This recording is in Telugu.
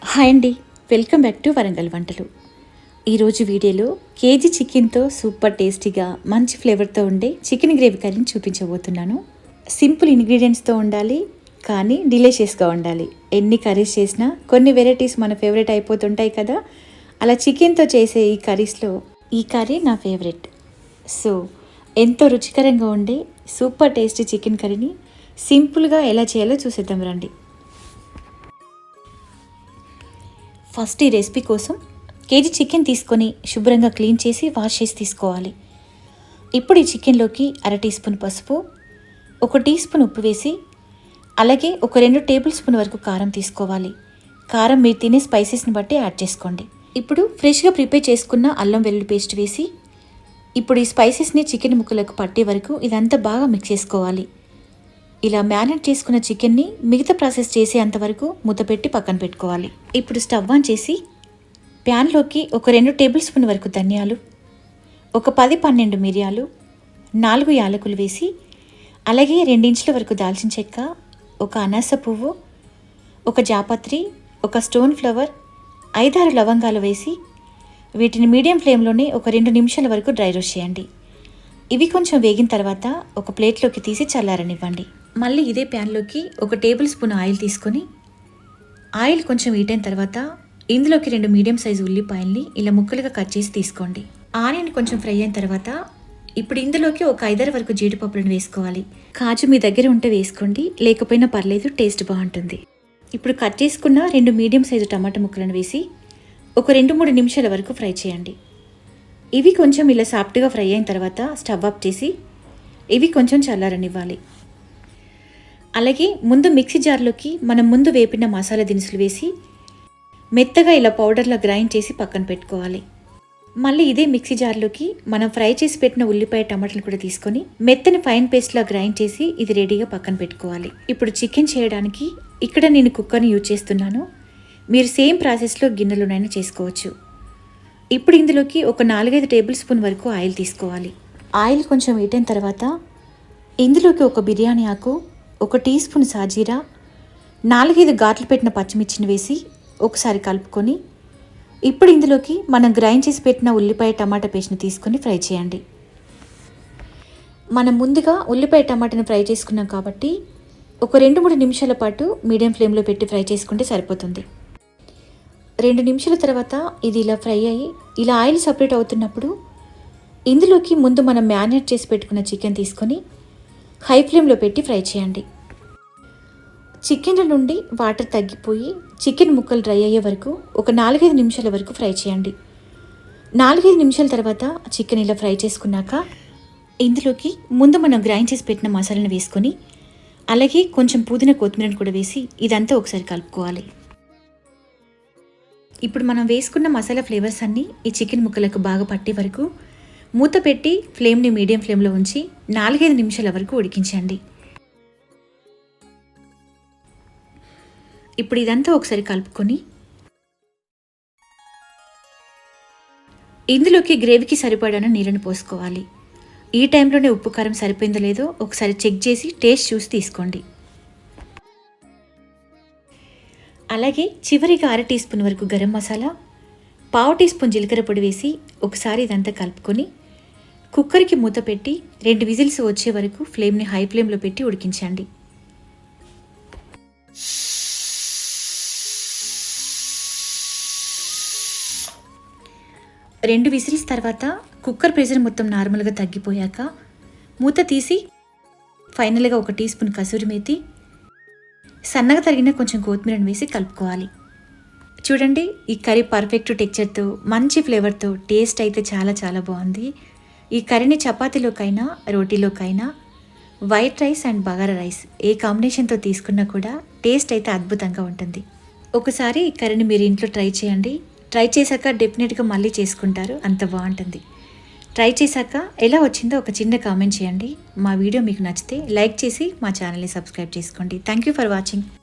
హాయ్ అండి. వెల్కమ్ బ్యాక్ టు వరంగల్ వంటలు. ఈరోజు వీడియోలో కేజీ చికెన్తో సూపర్ టేస్టీగా మంచి ఫ్లేవర్తో ఉండే చికెన్ గ్రేవీ కర్రీని చూపించబోతున్నాను. సింపుల్ ఇంగ్రీడియంట్స్తో ఉండాలి కానీ డిలేషియస్గా ఉండాలి. ఎన్ని కర్రీస్ చేసినా కొన్ని వెరైటీస్ మన ఫేవరెట్ అయిపోతుంటాయి కదా. అలా చికెన్తో చేసే ఈ కర్రీస్లో ఈ కర్రీ నా ఫేవరెట్. సో ఎంతో రుచికరంగా ఉండే సూపర్ టేస్టీ చికెన్ కర్రీని సింపుల్గా ఎలా చేయాలో చూసేద్దాం రండి. ఫస్ట్ ఈ రెసిపీ కోసం కేజీ చికెన్ తీసుకొని శుభ్రంగా క్లీన్ చేసి వాష్ చేసి తీసుకోవాలి. ఇప్పుడు ఈ చికెన్లోకి అర టీ స్పూన్ పసుపు ఒక టీ స్పూన్ ఉప్పు వేసి అలాగే ఒక రెండు టేబుల్ స్పూన్ వరకు కారం తీసుకోవాలి. కారం మీరు తినే స్పైసెస్ని బట్టి యాడ్ చేసుకోండి. ఇప్పుడు ఫ్రెష్గా ప్రిపేర్ చేసుకున్న అల్లం వెల్లుల్లి పేస్ట్ వేసి ఇప్పుడు ఈ స్పైసెస్ని చికెన్ ముక్కలకు పట్టే వరకు ఇదంతా బాగా మిక్స్ చేసుకోవాలి. ఇలా మ్యారినేట్ చేసుకున్న చికెన్ని మిగతా ప్రాసెస్ చేసేంత వరకు మూతపెట్టి పక్కన పెట్టుకోవాలి. ఇప్పుడు స్టవ్ ఆన్ చేసి ప్యాన్లోకి ఒక రెండు టేబుల్ స్పూన్ వరకు ధనియాలు ఒక పది పన్నెండు మిరియాలు నాలుగు యాలకులు వేసి అలాగే రెండించుల వరకు దాల్చిన చెక్క ఒక అనాస పువ్వు ఒక జాపత్రి ఒక స్టోన్ ఫ్లవర్ ఐదారు లవంగాలు వేసి వీటిని మీడియం ఫ్లేమ్లోనే ఒక రెండు నిమిషాల వరకు డ్రై రోస్ట్ చేయండి. ఇవి కొంచెం వేగిన తర్వాత ఒక ప్లేట్లోకి తీసి చల్లారనివ్వండి. మళ్ళీ ఇదే ప్యాన్లోకి ఒక టేబుల్ స్పూన్ ఆయిల్ తీసుకొని ఆయిల్ కొంచెం అయిన తర్వాత ఇందులోకి రెండు మీడియం సైజు ఉల్లిపాయల్ని ఇలా ముక్కలుగా కట్ చేసి తీసుకోండి. ఆనియన్ కొంచెం ఫ్రై అయిన తర్వాత ఇప్పుడు ఇందులోకి ఒక ఐదారు వరకు జీడిపప్పులను వేసుకోవాలి. కాజు మీ దగ్గర ఉంటే వేసుకోండి లేకపోయినా పర్లేదు టేస్ట్ బాగుంటుంది. ఇప్పుడు కట్ చేసుకున్న రెండు మీడియం సైజు టమాటా ముక్కలను వేసి ఒక రెండు మూడు నిమిషాల వరకు ఫ్రై చేయండి. ఇవి కొంచెం ఇలా సాఫ్ట్గా ఫ్రై అయిన తర్వాత స్టవ్ ఆఫ్ చేసి ఇవి కొంచెం చల్లారనివ్వాలి. అలాగే ముందు మిక్సీ జార్లోకి మనం ముందు వేపిన మసాలా దినుసులు వేసి మెత్తగా ఇలా పౌడర్లా గ్రైండ్ చేసి పక్కన పెట్టుకోవాలి. మళ్ళీ ఇదే మిక్సీ జార్లోకి మనం ఫ్రై చేసి పెట్టిన ఉల్లిపాయ టమాటాలు కూడా తీసుకొని మెత్తని ఫైన్ పేస్ట్లా గ్రైండ్ చేసి ఇది రెడీగా పక్కన పెట్టుకోవాలి. ఇప్పుడు చికెన్ చేయడానికి ఇక్కడ నేను కుక్కర్ని యూజ్ చేస్తున్నాను. మీరు సేమ్ ప్రాసెస్లో గిన్నెలోనైనా చేసుకోవచ్చు. ఇప్పుడు ఇందులోకి ఒక నాలుగైదు టేబుల్ స్పూన్ వరకు ఆయిల్ తీసుకోవాలి. ఆయిల్ కొంచెం వేటైన తర్వాత ఇందులోకి ఒక బిర్యానీ ఆకు ఒక టీ స్పూన్ సాజీరా నాలుగైదు గాట్లు పెట్టిన పచ్చిమిర్చిని వేసి ఒకసారి కలుపుకొని ఇప్పుడు ఇందులోకి మనం గ్రైండ్ చేసి పెట్టిన ఉల్లిపాయ టమాటా పేస్ట్ని తీసుకొని ఫ్రై చేయండి. మనం ముందుగా ఉల్లిపాయ టమాటాని ఫ్రై చేసుకున్నాం కాబట్టి ఒక రెండు మూడు నిమిషాల పాటు మీడియం ఫ్లేమ్లో పెట్టి ఫ్రై చేసుకుంటే సరిపోతుంది. రెండు నిమిషాల తర్వాత ఇది ఇలా ఫ్రై అయ్యి ఇలా ఆయిల్ సపరేట్ అవుతున్నప్పుడు ఇందులోకి ముందు మనం మ్యారినేట్ చేసి పెట్టుకున్న చికెన్ తీసుకొని హై ఫ్లేమ్లో పెట్టి ఫ్రై చేయండి. చికెన్ల నుండి వాటర్ తగ్గిపోయి చికెన్ ముక్కలు డ్రై అయ్యే వరకు ఒక నాలుగైదు నిమిషాల వరకు ఫ్రై చేయండి. నాలుగైదు నిమిషాల తర్వాత చికెన్ ఇలా ఫ్రై చేసుకున్నాక ఇందులోకి ముందు మనం గ్రైండ్ చేసి పెట్టిన మసాలాను వేసుకొని అలాగే కొంచెం పుదీనా కొత్తిమీరను కూడా వేసి ఇదంతా ఒకసారి కలుపుకోవాలి. ఇప్పుడు మనం వేసుకున్న మసాలా ఫ్లేవర్స్ అన్నీ ఈ చికెన్ ముక్కలకు బాగా పట్టే వరకు మూత పెట్టి ఫ్లేమ్ని మీడియం ఫ్లేమ్లో ఉంచి నాలుగైదు నిమిషాల వరకు ఉడికించండి. ఇప్పుడు ఇదంతా ఒకసారి కలుపుకొని ఇందులోకి గ్రేవీకి సరిపడాన నీళ్ళని పోసుకోవాలి. ఈ టైంలోనే ఉప్పు కారం సరిపోయిందో లేదో ఒకసారి చెక్ చేసి టేస్ట్ చూసి తీసుకోండి. అలాగే చివరిగా అర టీ స్పూన్ వరకు గరం మసాలా పావు టీ స్పూన్ జీలకర్ర పొడి వేసి ఒకసారి ఇదంతా కలుపుకొని కుక్కర్కి మూత పెట్టి రెండు విజిల్స్ వచ్చే వరకు ఫ్లేమ్ని హై ఫ్లేమ్లో పెట్టి ఉడికించండి. రెండు విసిల్స్ తర్వాత కుక్కర్ ప్రెషర్ మొత్తం నార్మల్గా తగ్గిపోయాక మూత తీసి ఫైనల్గా ఒక టీ స్పూన్ కసూరి మేతి సన్నగా తరిగిన కొంచెం కొత్తిమీరను వేసి కలుపుకోవాలి. చూడండి ఈ కర్రీ పర్ఫెక్ట్ టెక్చర్తో మంచి ఫ్లేవర్తో టేస్ట్ అయితే చాలా చాలా బాగుంది. ఈ కర్రీని చపాతీలోకైనా రోటీలోకైనా white rice and bagara rice ఏ కాంబినేషన్తో తీసుకున్నా కూడా టేస్ట్ అయితే అద్భుతంగా ఉంటుంది. ఒకసారి ఈ కర్రీని మీరు ఇంట్లో ట్రై చేయండి. ట్రై చేశాక డెఫినెట్గా మళ్ళీ చేసుకుంటారు. అంత బాగుంటుంది. ట్రై చేశాక ఎలా వచ్చిందో ఒక చిన్న కామెంట్ చేయండి. మా వీడియో మీకు నచ్చితే లైక్ చేసి మా ఛానల్ని సబ్స్క్రైబ్ చేసుకోండి. Thank you for watching